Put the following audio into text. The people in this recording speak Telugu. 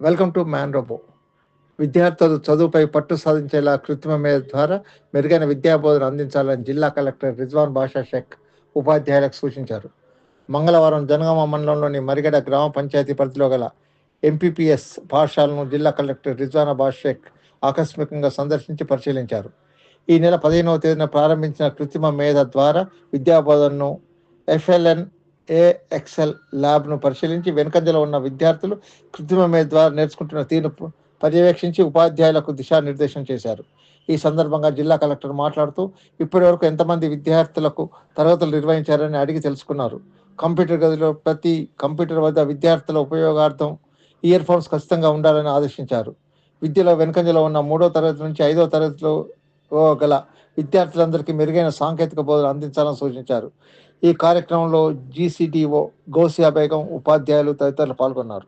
వెల్కమ్ టు మ్యాన్ రోబో విద్యార్థులు చదువుపై పట్టు సాధించేలా కృత్రిమ మేధ ద్వారా మెరుగైన విద్యాబోధన అందించాలని జిల్లా కలెక్టర్ రిజ్వాన్ బాషా షేక్ ఉపాధ్యాయులకు సూచించారు. మంగళవారం జనగామ మండలంలోని మరిగడ గ్రామ పంచాయతీ పరిధిలో గల ఎంపీపీఎస్ పాఠశాలను జిల్లా కలెక్టర్ రిజ్వాన్ బాష్ ఆకస్మికంగా సందర్శించి పరిశీలించారు. ఈ నెల పదిహేనవ తేదీన ప్రారంభించిన కృత్రిమ మేధ ద్వారా విద్యాబోధనను ఎఫ్ఎల్ఎన్ ఏఎక్స్ఎల్ ల్యాబ్ను పరిశీలించి వెనుకంజలో ఉన్న విద్యార్థులు కృత్రిమ మేధ ద్వారా నేర్చుకుంటున్న తీరును పర్యవేక్షించి ఉపాధ్యాయులకు దిశానిర్దేశం చేశారు. ఈ సందర్భంగా జిల్లా కలెక్టర్ మాట్లాడుతూ ఇప్పటి వరకు ఎంతమంది విద్యార్థులకు తరగతులు నిర్వహించారని అడిగి తెలుసుకున్నారు. కంప్యూటర్ గదిలో ప్రతి కంప్యూటర్ వద్ద విద్యార్థుల ఉపయోగార్థం ఇయర్ ఫోన్స్ ఖచ్చితంగా ఉండాలని ఆదేశించారు. విద్యలో వెనుకంజలో ఉన్న మూడో తరగతి నుంచి ఐదో తరగతిలో గల విద్యార్థులందరికీ మెరుగైన సాంకేతిక బోధన అందించాలని సూచించారు. ఈ కార్యక్రమంలో జీసీడీఓ గౌసియా బేగం ఉపాధ్యాయులు తదితరులు పాల్గొన్నారు.